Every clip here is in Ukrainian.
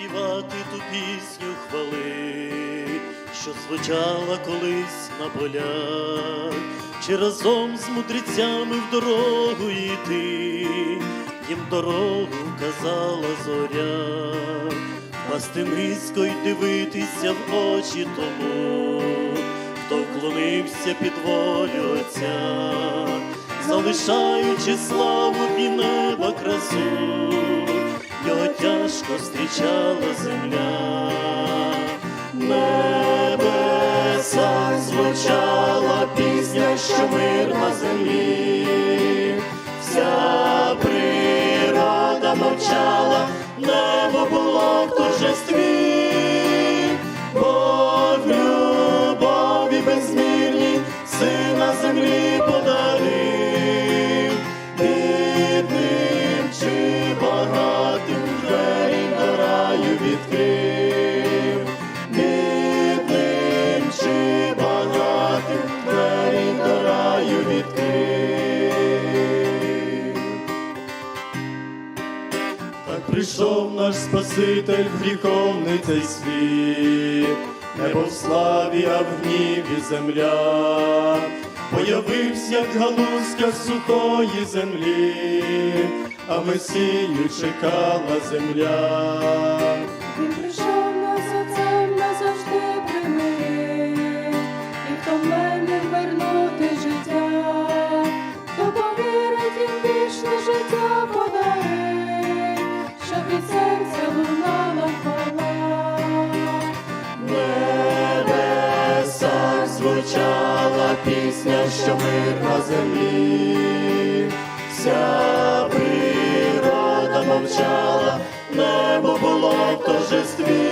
заспівати ту пісню хвали, що звучала колись на полях, чи разом з мудрецями в дорогу йти, їм дорогу казала зоря, пасти низько й дивитися в очі тому, хто вклонився під волю Отця, залишаючи славу і неба красу його тяжко зустрічала земля, небеса звучала пісня, що мир на землі, вся природа мовчала, небо було в торжестві, Бог в любові безмірній сина землі відкрив, бідним чи багатим до раю відкрив. Так прийшов наш Спаситель в гріховний цей світ, небо в славі, а в гніві земля, появився, як галузка сухої землі, а Месію чекала земля. Він прийшов нас отцем назавжди примирив, і втомленим вернути життя, хто повірить їм вічне життя подарить, щоб від серця лунала хвала. В небесах звучала пісня, що мир на землі, вся природа мовчала, небо було в торжестві,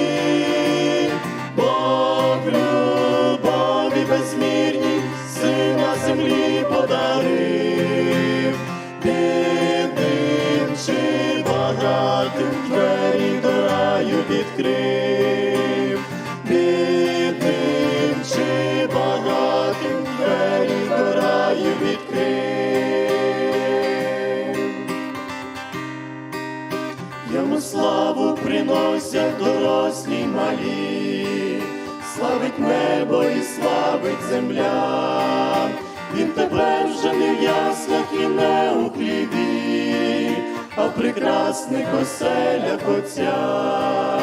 Йому славу приносять дорослі й малі, славить небо і славить земля. Він тебе вже не в яслах і не у хлібі, а в прекрасних оселях Отця.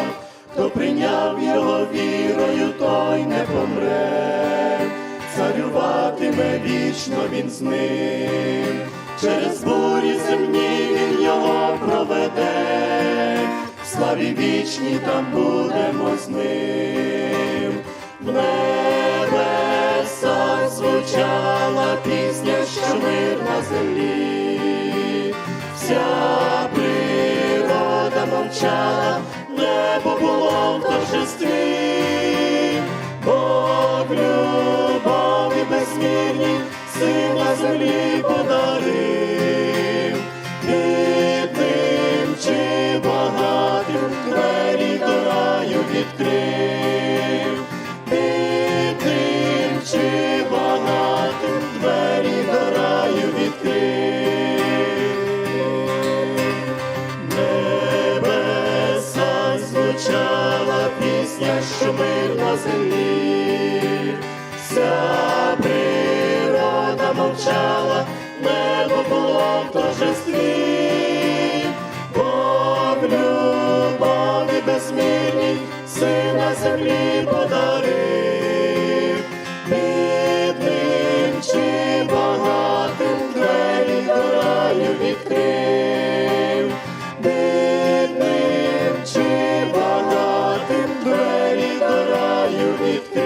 Хто прийняв його вірою, той не помре, царюватиме вічно він з ним, через бурі земні він його проведе, славі вічні там будемо з ним. В небесах звучала пісня, що мир на землі, вся природа мовчала, небо було в торжестві, що мир на землі, вся природа мовчала, небо було в торжестві, Бог любові безмірній, сина землі подарив, бідним чи